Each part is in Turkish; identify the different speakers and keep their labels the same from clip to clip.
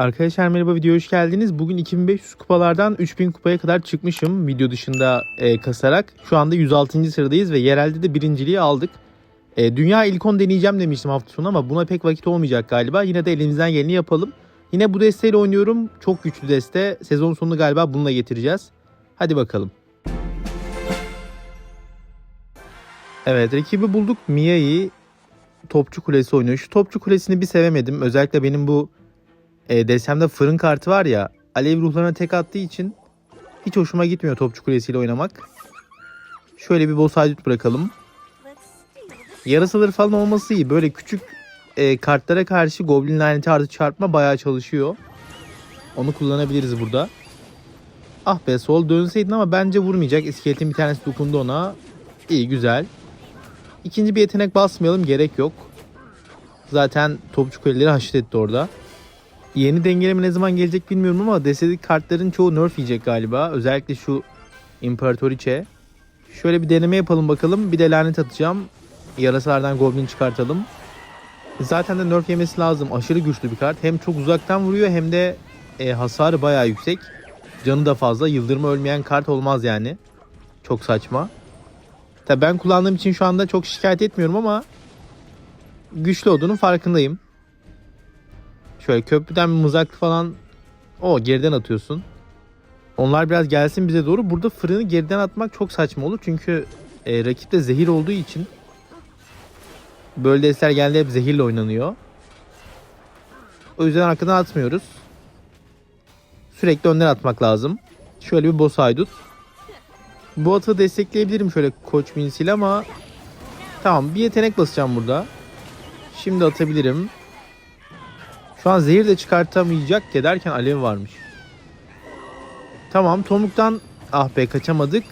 Speaker 1: Arkadaşlar merhaba videoya hoş geldiniz. Bugün 2500 kupalardan 3000 kupaya kadar çıkmışım video dışında e, kasarak. Şu anda 106. sıradayız ve yerelde de birinciliği aldık. E, dünya ilk 10 deneyeceğim demiştim hafta sonu ama buna pek vakit olmayacak galiba. Yine de elimizden geleni yapalım. Yine bu desteğiyle oynuyorum. Çok güçlü deste. Sezon sonunu galiba bununla getireceğiz. Hadi bakalım. Evet rakibi bulduk. Mia'yı Topçu Kulesi oynuyor. Şu Topçu Kulesi'ni bir sevemedim. Özellikle benim bu e, desemde fırın kartı var ya alev ruhlarına tek attığı için hiç hoşuma gitmiyor Topçu Kulesi ile oynamak. Şöyle bir boss haydut bırakalım. Yarasaları falan olması iyi. Böyle küçük e, kartlara karşı Goblin laneti artı çarpma bayağı çalışıyor. Onu kullanabiliriz burada. Ah be sol dönseydin ama bence vurmayacak. İskeletin bir tanesi dokundu ona. İyi güzel. İkinci bir yetenek basmayalım gerek yok. Zaten topçu kuleleri haşit etti orada. Yeni dengeleme ne zaman gelecek bilmiyorum ama destedik kartların çoğu nerf yiyecek galiba. Özellikle şu İmparatoriçe. Şöyle bir deneme yapalım bakalım. Bir de lanet atacağım. Yarasalardan goblin çıkartalım. Zaten de nerf yemesi lazım. Aşırı güçlü bir kart. Hem çok uzaktan vuruyor hem de e, hasarı bayağı yüksek. Canı da fazla. Yıldırma ölmeyen kart olmaz yani. Çok saçma. Tabi ben kullandığım için şu anda çok şikayet etmiyorum ama güçlü olduğunun farkındayım. Şöyle köprüden bir mızraklı falan o geriden atıyorsun. Onlar biraz gelsin bize doğru. Burada fırını geriden atmak çok saçma olur. Çünkü e, rakip de zehir olduğu için böyle destler geldi hep zehirle oynanıyor. O yüzden arkadan atmıyoruz. Sürekli önden atmak lazım. Şöyle bir boss haydut. Bu atı destekleyebilirim şöyle koç minisiyle ama tamam bir yetenek basacağım burada. Şimdi atabilirim. Şu an zehir de çıkartamayacak ki derken alev varmış. Tamam Tomuk'tan ah be kaçamadık.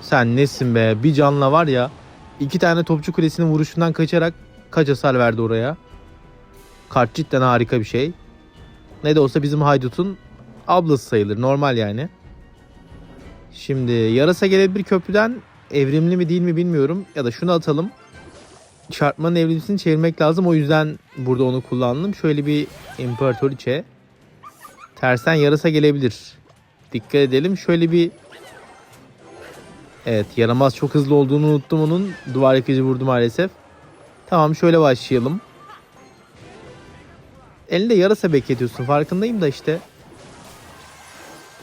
Speaker 1: Sen nesin be bir canla var ya. iki tane topçu kulesinin vuruşundan kaçarak kaç hasar verdi oraya. Kart cidden harika bir şey. Ne de olsa bizim haydutun ablası sayılır normal yani. Şimdi yarasa gelebilir köprüden evrimli mi değil mi bilmiyorum. Ya da şunu atalım. Çarpmanın evrimlisini çevirmek lazım. O yüzden burada onu kullandım. Şöyle bir imparatoriçe. Tersten yarasa gelebilir. Dikkat edelim. Şöyle bir Evet yaramaz çok hızlı olduğunu unuttum onun. Duvar yıkıcı vurdu maalesef. Tamam şöyle başlayalım. Elinde yarasa bekletiyorsun farkındayım da işte.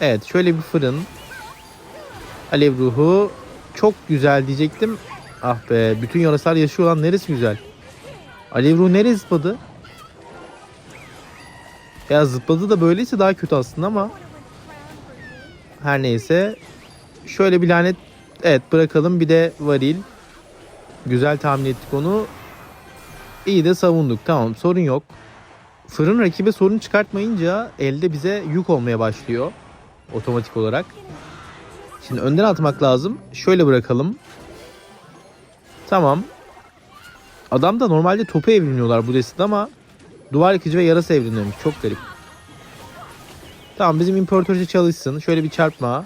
Speaker 1: Evet şöyle bir fırın. Alev ruhu. Çok güzel diyecektim. Ah be bütün yarasalar yaşıyor olan neresi güzel. Alev ruhu nereye zıpladı? Ya zıpladı da böyleyse daha kötü aslında ama. Her neyse. Şöyle bir lanet evet bırakalım bir de varil. Güzel tahmin ettik onu. İyi de savunduk tamam sorun yok. Fırın rakibe sorun çıkartmayınca elde bize yük olmaya başlıyor. Otomatik olarak. Şimdi önden atmak lazım. Şöyle bırakalım. Tamam. Adam da normalde topu evriliyorlar bu destede ama duvar yıkıcı ve yarasa evriliyormuş. Çok garip. Tamam bizim imparatorca çalışsın. Şöyle bir çarpma.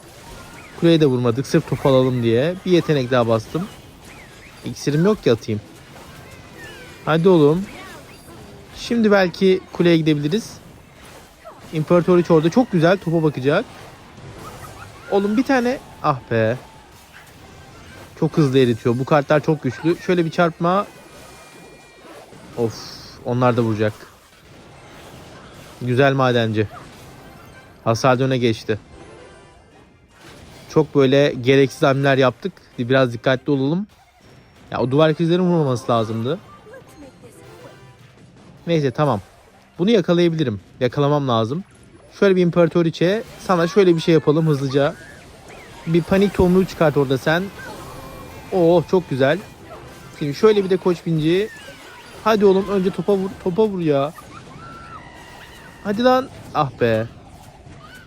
Speaker 1: Kuleye de vurmadık sırf top alalım diye. Bir yetenek daha bastım. İksirim yok ki atayım. Hadi oğlum. Şimdi belki kuleye gidebiliriz. İmparatoriç orada çok güzel topa bakacak. Oğlum bir tane ah be. Çok hızlı eritiyor. Bu kartlar çok güçlü. Şöyle bir çarpma. Of. Onlar da vuracak. Güzel madenci. Hasar öne geçti. Çok böyle gereksiz hamleler yaptık. Biraz dikkatli olalım. Ya o duvar krizlerin vurmaması lazımdı. Neyse tamam. Bunu yakalayabilirim. Yakalamam lazım. Şöyle bir imparatoriçe. Sana şöyle bir şey yapalım hızlıca. Bir panik tomruğu çıkart orada sen. Oo çok güzel. Şimdi şöyle bir de koç binci. Hadi oğlum önce topa vur. Topa vur ya. Hadi lan. Ah be.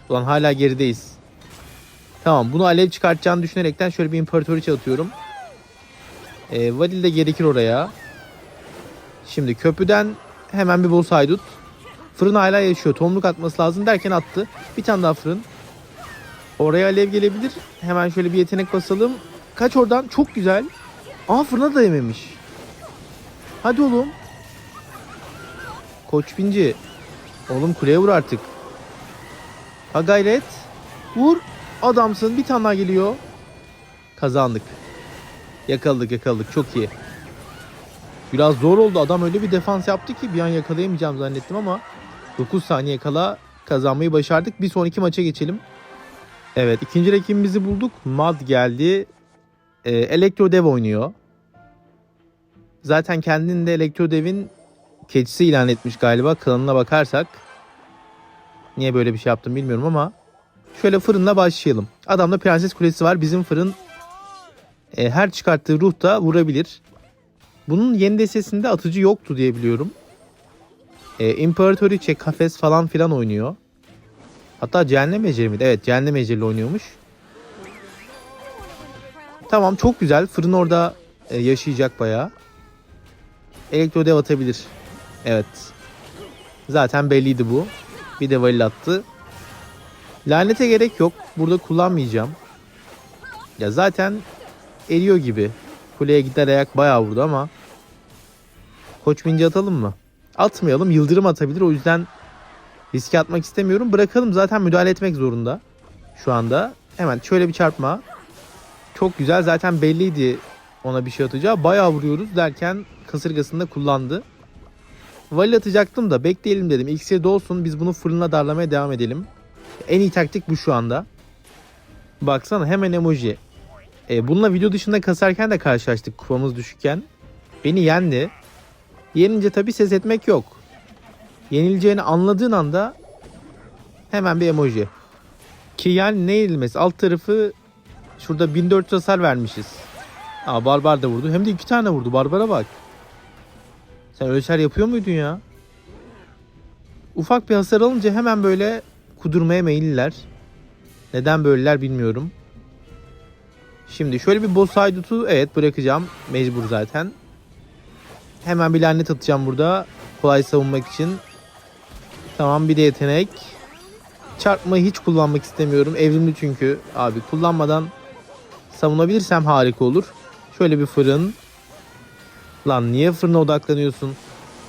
Speaker 1: Ulan hala gerideyiz. Tamam bunu alev çıkartacağını düşünerekten şöyle bir imparatoriçe atıyorum. Ee, Vadil de gerekir oraya. Şimdi köprüden hemen bir boss haydut. Fırın hala yaşıyor. Tomruk atması lazım derken attı. Bir tane daha fırın. Oraya alev gelebilir. Hemen şöyle bir yetenek basalım. Kaç oradan. Çok güzel. Aa fırına da yememiş. Hadi oğlum. Koç binci. Oğlum kuleye vur artık. Ha gayret. Vur. Adamsın. Bir tane daha geliyor. Kazandık. Yakaladık yakaladık. Çok iyi. Biraz zor oldu. Adam öyle bir defans yaptı ki bir an yakalayamayacağım zannettim ama 9 saniye kala kazanmayı başardık. Bir sonraki maça geçelim. Evet ikinci rakibimizi bulduk. Mad geldi. Ee, Elektro Dev oynuyor. Zaten kendini de Elektro Dev'in keçisi ilan etmiş galiba. Klanına bakarsak. Niye böyle bir şey yaptım bilmiyorum ama. Şöyle fırınla başlayalım. Adamda Prenses Kulesi var. Bizim fırın e, her çıkarttığı ruh da vurabilir. Bunun yeni destesinde atıcı yoktu diye biliyorum. E, İmparatoriçe, Kafes falan filan oynuyor. Hatta Cehennem Eceli miydi? Evet Cehennem Eceli oynuyormuş. Tamam çok güzel. Fırın orada e, yaşayacak bayağı. Elektro dev atabilir. Evet. Zaten belliydi bu. Bir de valil attı. Lanete gerek yok. Burada kullanmayacağım. Ya zaten eriyor gibi. Kuleye gider ayak bayağı vurdu ama. Koç binci atalım mı? Atmayalım. Yıldırım atabilir. O yüzden riske atmak istemiyorum. Bırakalım. Zaten müdahale etmek zorunda. Şu anda. Hemen şöyle bir çarpma. Çok güzel. Zaten belliydi ona bir şey atacağı. Bayağı vuruyoruz derken kasırgasını da kullandı. Valil atacaktım da bekleyelim dedim. İksir de olsun biz bunu fırına darlamaya devam edelim. En iyi taktik bu şu anda. Baksana hemen emoji. E, bununla video dışında kasarken de karşılaştık kupamız düşükken. Beni yendi. Yenince tabi ses etmek yok. Yenileceğini anladığın anda hemen bir emoji. Ki yani ne yenilmesi? Alt tarafı şurada 1400 hasar vermişiz. Aa Barbar da vurdu. Hem de iki tane vurdu. Barbar'a bak. Sen öyle şeyler yapıyor muydun ya? Ufak bir hasar alınca hemen böyle kudurmaya meyilliler. Neden böyleler bilmiyorum. Şimdi şöyle bir boss haydut'u evet bırakacağım. Mecbur zaten. Hemen bir lanet atacağım burada. Kolay savunmak için. Tamam bir de yetenek. Çarpmayı hiç kullanmak istemiyorum. Evrimli çünkü abi. Kullanmadan savunabilirsem harika olur. Şöyle bir fırın. Lan niye fırına odaklanıyorsun?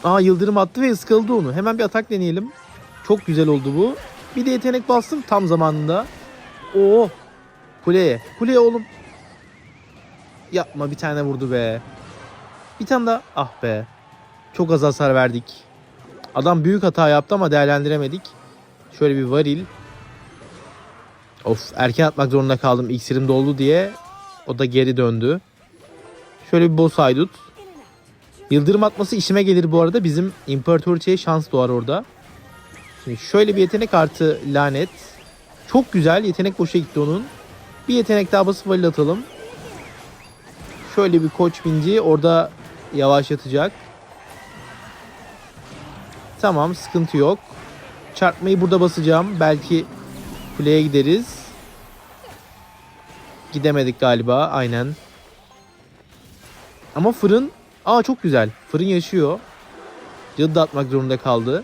Speaker 1: Aa yıldırım attı ve ıskaladı onu. Hemen bir atak deneyelim. Çok güzel oldu bu. Bir de yetenek bastım tam zamanında. Oo. Kuleye. Kuleye oğlum. Yapma bir tane vurdu be. Bir tane daha. Ah be. Çok az hasar verdik. Adam büyük hata yaptı ama değerlendiremedik. Şöyle bir varil. Of erken atmak zorunda kaldım. İksirim doldu diye. O da geri döndü. Şöyle bir boss haydut. Yıldırım atması işime gelir bu arada. Bizim imparatoriçeye şans doğar orada. Şimdi şöyle bir yetenek artı lanet. Çok güzel. Yetenek boşa gitti onun. Bir yetenek daha basıp valil atalım. Şöyle bir koç binci orada yavaşlatacak. Tamam sıkıntı yok. Çarpmayı burada basacağım. Belki kuleye gideriz. Gidemedik galiba. Aynen. Ama fırın... Aa çok güzel. Fırın yaşıyor. Cadı da atmak zorunda kaldı.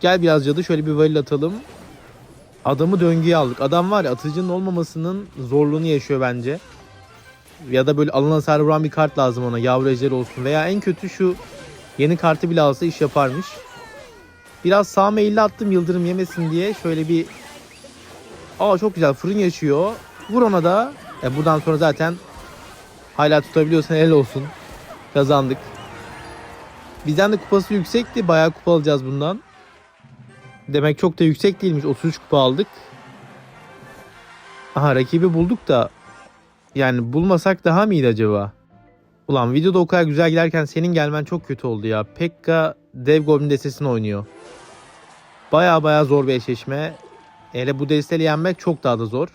Speaker 1: Gel biraz cadı şöyle bir valil atalım. Adamı döngüye aldık. Adam var ya atıcının olmamasının zorluğunu yaşıyor bence. Ya da böyle alın hasar vuran bir kart lazım ona. Yavru olsun. Veya en kötü şu yeni kartı bile alsa iş yaparmış. Biraz sağ meyilli attım yıldırım yemesin diye. Şöyle bir... Aa çok güzel fırın yaşıyor. Vur ona da. E buradan sonra zaten hala tutabiliyorsan el olsun. Kazandık. Bizden de kupası yüksekti. Bayağı kupa alacağız bundan. Demek çok da yüksek değilmiş. 33 kupa aldık. Aha rakibi bulduk da yani bulmasak daha mı iyiydi acaba? Ulan videoda o kadar güzel giderken senin gelmen çok kötü oldu ya. Pekka dev goblin destesini oynuyor. Baya baya zor bir eşleşme. Hele bu desteyle yenmek çok daha da zor.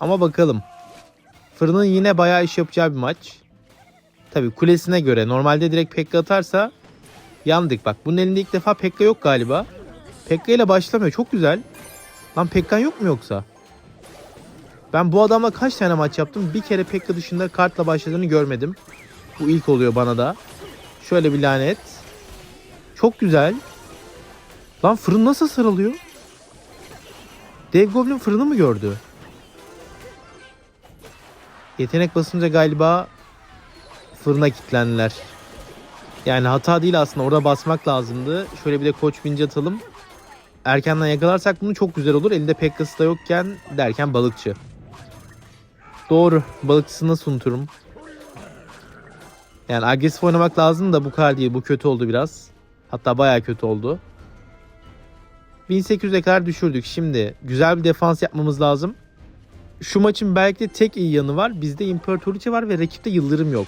Speaker 1: Ama bakalım. Fırının yine bayağı iş yapacağı bir maç. Tabi kulesine göre. Normalde direkt Pekka atarsa yandık. Bak bunun elinde ilk defa Pekka yok galiba. Pekka ile başlamıyor. Çok güzel. Lan Pekkan yok mu yoksa? Ben bu adamla kaç tane maç yaptım? Bir kere Pekka dışında kartla başladığını görmedim. Bu ilk oluyor bana da. Şöyle bir lanet. Çok güzel. Lan fırın nasıl sarılıyor? Dev Goblin fırını mı gördü? Yetenek basınca galiba fırına kilitlendiler. Yani hata değil aslında orada basmak lazımdı. Şöyle bir de koç binci atalım. Erkenden yakalarsak bunu çok güzel olur. Elinde Pekkası da yokken derken balıkçı. Doğru. Balıkçısı nasıl unuturum? Yani agresif oynamak lazım da bu kadar değil. Bu kötü oldu biraz. Hatta bayağı kötü oldu. 1800'e kadar düşürdük. Şimdi güzel bir defans yapmamız lazım. Şu maçın belki de tek iyi yanı var. Bizde İmparatoriçe var ve rakipte Yıldırım yok.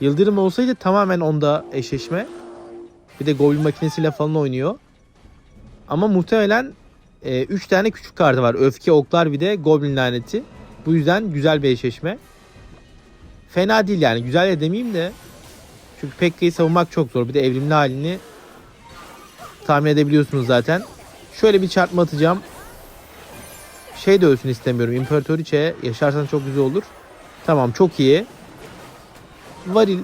Speaker 1: Yıldırım olsaydı tamamen onda eşleşme. Bir de Goblin makinesiyle falan oynuyor. Ama muhtemelen 3 tane küçük kartı var. Öfke, oklar bir de Goblin laneti. Bu yüzden güzel bir eşleşme. Fena değil yani. Güzel de demeyeyim de. Çünkü Pekka'yı savunmak çok zor. Bir de evrimli halini tahmin edebiliyorsunuz zaten. Şöyle bir çarpma atacağım. Şey de ölsün istemiyorum. İmparatoriçe yaşarsan çok güzel olur. Tamam çok iyi. Varil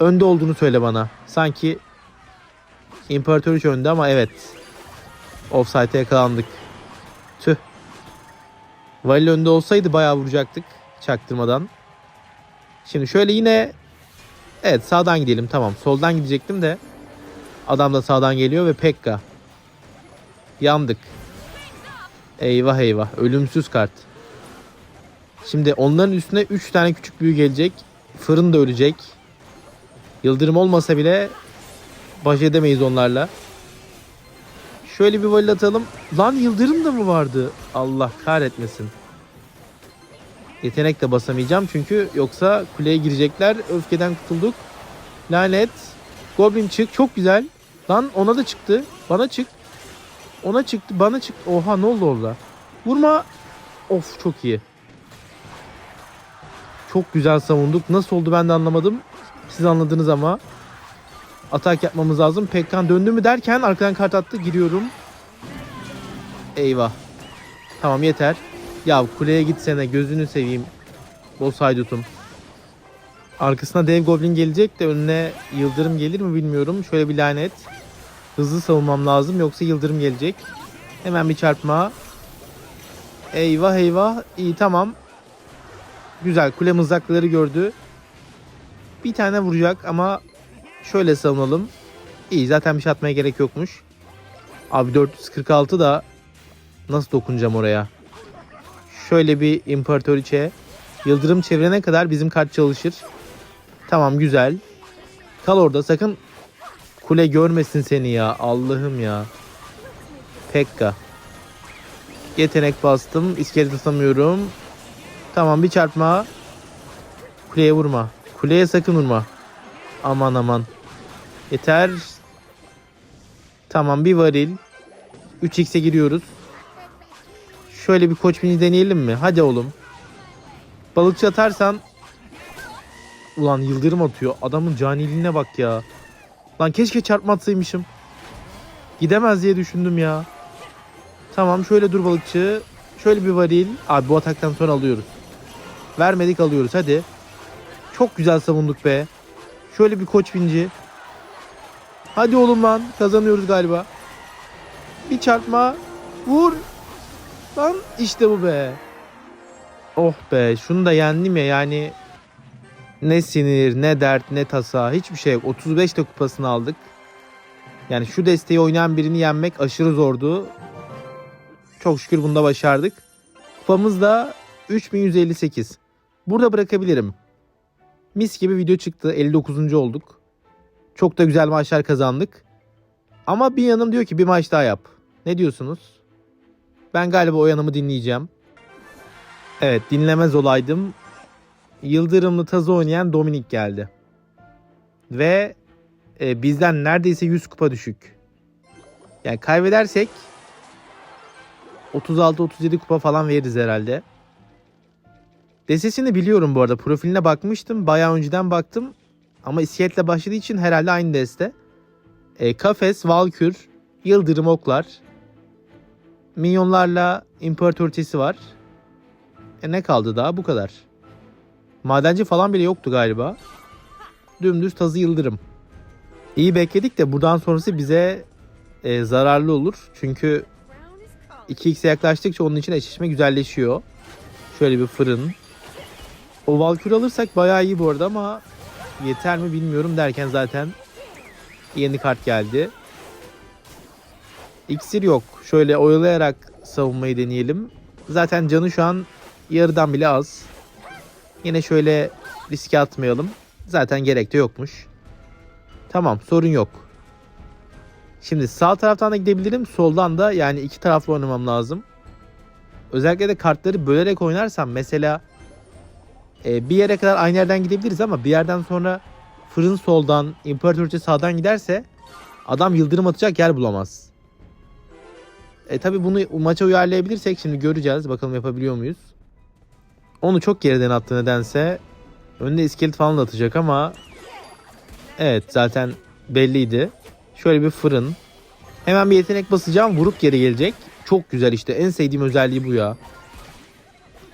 Speaker 1: önde olduğunu söyle bana. Sanki İmparatoriçe önde ama evet. Offside'e yakalandık. Tüh. Varil önde olsaydı bayağı vuracaktık çaktırmadan. Şimdi şöyle yine evet sağdan gidelim tamam. Soldan gidecektim de adam da sağdan geliyor ve Pekka. Yandık. Eyvah eyvah. Ölümsüz kart. Şimdi onların üstüne 3 tane küçük büyü gelecek. Fırın da ölecek. Yıldırım olmasa bile baş edemeyiz onlarla. Şöyle bir valil atalım. Lan yıldırım da mı vardı? Allah kahretmesin. Yetenek de basamayacağım çünkü yoksa kuleye girecekler. Öfkeden kurtulduk. Lanet. Goblin çık. Çok güzel. Lan ona da çıktı. Bana çık. Ona çıktı. Bana çıktı. Oha ne oldu orada? Vurma. Of çok iyi. Çok güzel savunduk. Nasıl oldu ben de anlamadım. Siz anladınız ama. Atak yapmamız lazım. Pekkan döndü mü derken arkadan kart attı. Giriyorum. Eyvah. Tamam yeter. Ya kuleye gitsene gözünü seveyim. Boss haydutum. Arkasına dev goblin gelecek de önüne yıldırım gelir mi bilmiyorum. Şöyle bir lanet. Hızlı savunmam lazım yoksa yıldırım gelecek. Hemen bir çarpma. Eyvah eyvah. İyi tamam. Güzel kule mızrakları gördü. Bir tane vuracak ama şöyle savunalım. İyi zaten bir şey atmaya gerek yokmuş. Abi 446 da nasıl dokunacağım oraya? Şöyle bir imparatoriçe. Yıldırım çevirene kadar bizim kart çalışır. Tamam güzel. Kal orada sakın kule görmesin seni ya. Allah'ım ya. Pekka. Yetenek bastım. İskelet atamıyorum. Tamam bir çarpma. Kuleye vurma. Kuleye sakın vurma. Aman aman. Yeter. Tamam bir varil. 3x'e giriyoruz. Şöyle bir koç bini deneyelim mi? Hadi oğlum. Balıkçı atarsan Ulan yıldırım atıyor. Adamın caniliğine bak ya. Lan keşke çarpmatsaymışım. Gidemez diye düşündüm ya. Tamam şöyle dur balıkçı. Şöyle bir varil. Abi bu ataktan sonra alıyoruz. Vermedik alıyoruz hadi. Çok güzel savunduk be. Şöyle bir koç binci. Hadi oğlum lan kazanıyoruz galiba. Bir çarpma. Vur. Lan işte bu be. Oh be şunu da yendim ya yani ne sinir ne dert ne tasa hiçbir şey yok. 35 de kupasını aldık. Yani şu desteği oynayan birini yenmek aşırı zordu. Çok şükür bunda başardık. Kupamız da 3158. Burada bırakabilirim. Mis gibi video çıktı. 59. olduk. Çok da güzel maçlar kazandık. Ama bir yanım diyor ki bir maç daha yap. Ne diyorsunuz? Ben galiba o yanımı dinleyeceğim. Evet dinlemez olaydım. Yıldırımlı tazı oynayan Dominik geldi. Ve e, bizden neredeyse 100 kupa düşük. Yani kaybedersek 36-37 kupa falan veririz herhalde. Desesini biliyorum bu arada. Profiline bakmıştım. Bayağı önceden baktım. Ama iskeletle başladığı için herhalde aynı deste. E, kafes, Valkür, Yıldırım oklar. Minyonlarla imparatoriçesi var. E ne kaldı daha? Bu kadar. Madenci falan bile yoktu galiba. Dümdüz tazı yıldırım. İyi bekledik de buradan sonrası bize e, zararlı olur. Çünkü 2x'e yaklaştıkça onun için eşleşme güzelleşiyor. Şöyle bir fırın. O Valkür alırsak bayağı iyi bu arada ama yeter mi bilmiyorum derken zaten yeni kart geldi. İksir yok. Şöyle oyalayarak savunmayı deneyelim. Zaten canı şu an yarıdan bile az. Yine şöyle riske atmayalım. Zaten gerek de yokmuş. Tamam sorun yok. Şimdi sağ taraftan da gidebilirim. Soldan da yani iki taraflı oynamam lazım. Özellikle de kartları bölerek oynarsam mesela e, bir yere kadar aynı yerden gidebiliriz ama bir yerden sonra fırın soldan, imparatorça sağdan giderse adam yıldırım atacak yer bulamaz. E tabi bunu maça uyarlayabilirsek şimdi göreceğiz. Bakalım yapabiliyor muyuz? Onu çok geriden attı nedense. Önüne iskelet falan da atacak ama evet zaten belliydi. Şöyle bir fırın. Hemen bir yetenek basacağım. Vurup geri gelecek. Çok güzel işte. En sevdiğim özelliği bu ya.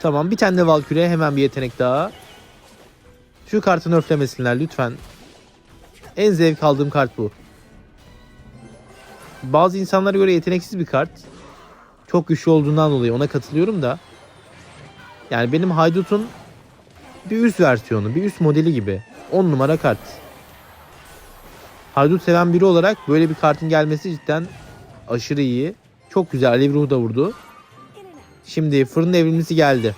Speaker 1: Tamam bir tane de Valkyrie. Hemen bir yetenek daha. Şu kartı nerflemesinler lütfen. En zevk aldığım kart bu. Bazı insanlara göre yeteneksiz bir kart. Çok güçlü olduğundan dolayı ona katılıyorum da. Yani benim Haydut'un bir üst versiyonu, bir üst modeli gibi. 10 numara kart. Haydut seven biri olarak böyle bir kartın gelmesi cidden aşırı iyi. Çok güzel. Alev ruhu da vurdu. Şimdi fırın devrimlisi geldi.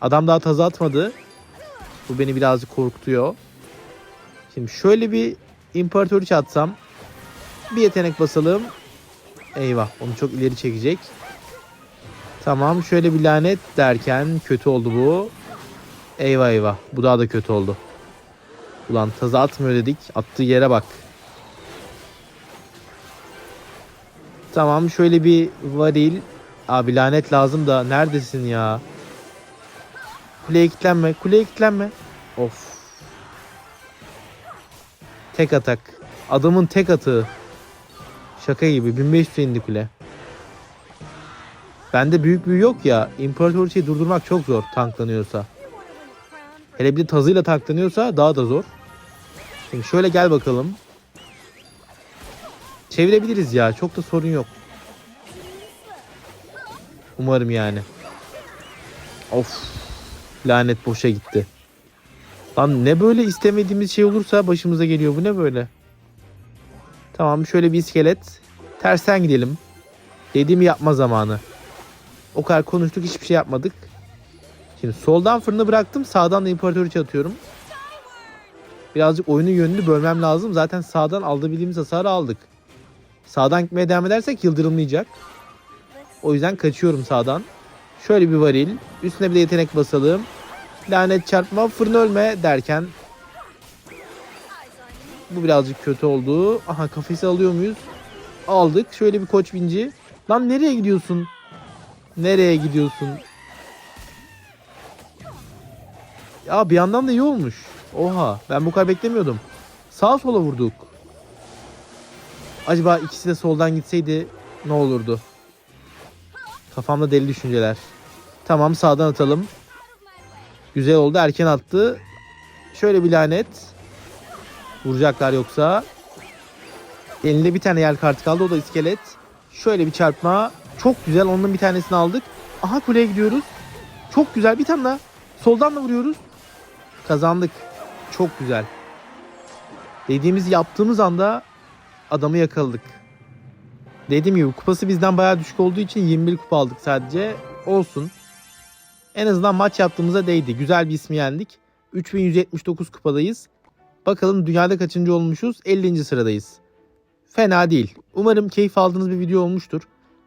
Speaker 1: Adam daha tazı atmadı. Bu beni birazcık korkutuyor. Şimdi şöyle bir imparatoriçe atsam. Bir yetenek basalım. Eyvah onu çok ileri çekecek. Tamam şöyle bir lanet derken kötü oldu bu. Eyvah eyvah bu daha da kötü oldu. Ulan tazı atmıyor dedik. Attığı yere bak. Tamam şöyle bir varil. Abi lanet lazım da neredesin ya? Kuleye kilitlenme. Kuleye kilitlenme. Of. Tek atak. Adamın tek atığı. Şaka gibi. 1500 indi kule. Bende büyük büyü yok ya. İmparatoriçeyi durdurmak çok zor tanklanıyorsa. Hele bir de tazıyla tanklanıyorsa daha da zor. Şimdi şöyle gel bakalım. Çevirebiliriz ya. Çok da sorun yok. Umarım yani. Of. Lanet boşa gitti. Lan ne böyle istemediğimiz şey olursa başımıza geliyor. Bu ne böyle? Tamam şöyle bir iskelet. Tersten gidelim. Dediğimi yapma zamanı. O kadar konuştuk hiçbir şey yapmadık. Şimdi soldan fırını bıraktım. Sağdan da imparatoriçe atıyorum. Birazcık oyunun yönünü bölmem lazım. Zaten sağdan alabildiğimiz hasarı aldık. Sağdan gitmeye devam edersek yıldırımlayacak. O yüzden kaçıyorum sağdan. Şöyle bir varil. Üstüne bir de yetenek basalım. Lanet çarpma, fırın ölme derken. Bu birazcık kötü oldu. Aha kafesi alıyor muyuz? Aldık. Şöyle bir koç binci. Lan nereye gidiyorsun? Nereye gidiyorsun? Ya bir yandan da iyi olmuş. Oha ben bu kadar beklemiyordum. Sağa sola vurduk. Acaba ikisi de soldan gitseydi ne olurdu? Kafamda deli düşünceler. Tamam sağdan atalım. Güzel oldu erken attı. Şöyle bir lanet. Vuracaklar yoksa. Elinde bir tane yer kartı kaldı o da iskelet. Şöyle bir çarpma. Çok güzel onun bir tanesini aldık. Aha kuleye gidiyoruz. Çok güzel bir tane daha. Soldan da vuruyoruz. Kazandık. Çok güzel. Dediğimizi yaptığımız anda adamı yakaladık. Dediğim gibi kupası bizden bayağı düşük olduğu için 21 kupa aldık sadece. Olsun. En azından maç yaptığımıza değdi. Güzel bir ismi yendik. 3179 kupadayız. Bakalım dünyada kaçıncı olmuşuz? 50. sıradayız. Fena değil. Umarım keyif aldığınız bir video olmuştur.